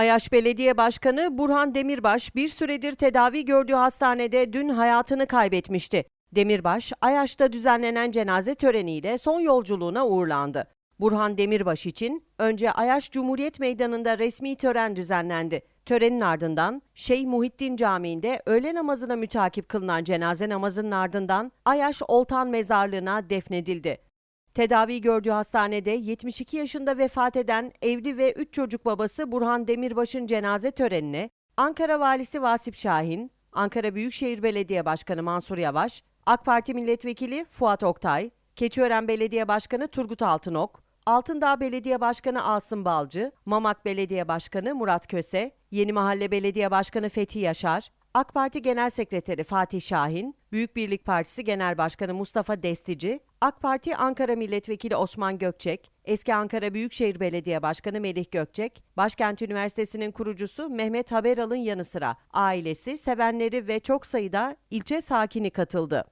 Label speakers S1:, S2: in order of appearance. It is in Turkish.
S1: Ayaş Belediye Başkanı Burhan Demirbaş bir süredir tedavi gördüğü hastanede dün hayatını kaybetmişti. Demirbaş, Ayaş'ta düzenlenen cenaze töreniyle son yolculuğuna uğurlandı. Burhan Demirbaş için önce Ayaş Cumhuriyet Meydanı'nda resmi tören düzenlendi. Törenin ardından Şeyh Muhittin Camii'nde öğle namazına mütakip kılınan cenaze namazının ardından Ayaş Oltan Mezarlığı'na defnedildi. Tedavi gördüğü hastanede 72 yaşında vefat eden evli ve 3 çocuk babası Burhan Demirbaş'ın cenaze törenine Ankara Valisi Vasip Şahin, Ankara Büyükşehir Belediye Başkanı Mansur Yavaş, AK Parti Milletvekili Fuat Oktay, Keçiören Belediye Başkanı Turgut Altınok, Altındağ Belediye Başkanı Asım Balcı, Mamak Belediye Başkanı Murat Köse, Yeni Mahalle Belediye Başkanı Fethi Yaşar, AK Parti Genel Sekreteri Fatih Şahin, Büyük Birlik Partisi Genel Başkanı Mustafa Destici, AK Parti Ankara Milletvekili Osman Gökçek, eski Ankara Büyükşehir Belediye Başkanı Melih Gökçek, Başkent Üniversitesi'nin kurucusu Mehmet Haberal'ın yanı sıra ailesi, sevenleri ve çok sayıda ilçe sakini katıldı.